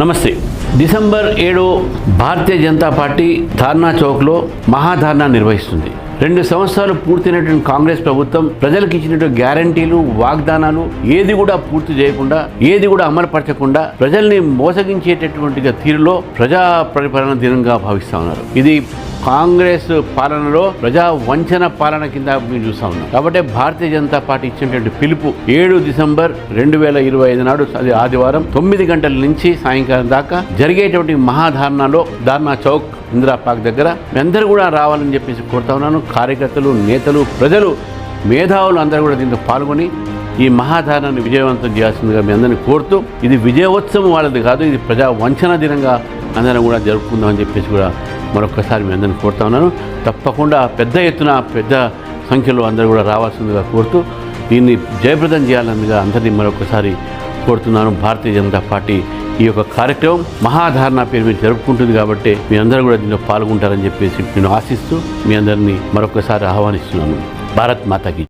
నమస్తే. డిసెంబర్ ఏడు భారతీయ జనతా పార్టీ ధార్నా చౌక్లో మహాధార్నా నిర్వహిస్తుంది. రెండు సంవత్సరాలు పూర్తయినటువంటి కాంగ్రెస్ ప్రభుత్వం ప్రజలకు ఇచ్చినటువంటి గ్యారంటీలు వాగ్దానాలు ఏది కూడా పూర్తి చేయకుండా ఏది కూడా అమలుపరచకుండా ప్రజల్ని మోసగించేటటువంటి తీరులో ప్రజా పరిపాలన దినంగా భావిస్తా ఉన్నారు. ఇది కాంగ్రెస్ పాలనలో ప్రజా వంచన పాలన కింద మీరు చూస్తా ఉన్నాం. కాబట్టి భారతీయ జనతా పార్టీ ఇచ్చినటువంటి పిలుపు ఏడు డిసెంబర్ రెండు వేల ఇరవై ఐదు నాడు అది ఆదివారం తొమ్మిది గంటల నుంచి సాయంకాలం దాకా జరిగేటువంటి మహాధారణలో ధారణా చౌక్ ఇందిరా పార్క్ దగ్గర మీ అందరూ కూడా రావాలని చెప్పేసి కోరుతా ఉన్నాను. కార్యకర్తలు నేతలు ప్రజలు మేధావులు అందరూ కూడా దీంట్లో పాల్గొని ఈ మహాధారణను విజయవంతం చేయాల్సిందిగా మీ అందరిని కోరుతూ ఇది విజయోత్సవం వాళ్ళది కాదు ఇది ప్రజా వంచన దినంగా అందరం కూడా జరుపుకుందామని చెప్పేసి కూడా మరొకసారి మీ అందరిని కోరుతా ఉన్నాను. తప్పకుండా పెద్ద ఎత్తున పెద్ద సంఖ్యలో అందరూ కూడా రావాల్సిందిగా కోరుతూ దీన్ని జయప్రదం చేయాలన్నదిగా అందరినీ మరొకసారి కోరుతున్నాను. భారతీయ జనతా పార్టీ ఈ యొక్క కార్యక్రమం మహాధారణ పేరు మీద జరుపుకుంటుంది కాబట్టి మీ అందరూ కూడా దీనిలో పాల్గొంటారని చెప్పేసి నేను ఆశిస్తూ మీ అందరినీ మరొకసారి ఆహ్వానిస్తున్నాను. భారత్ మాతాకి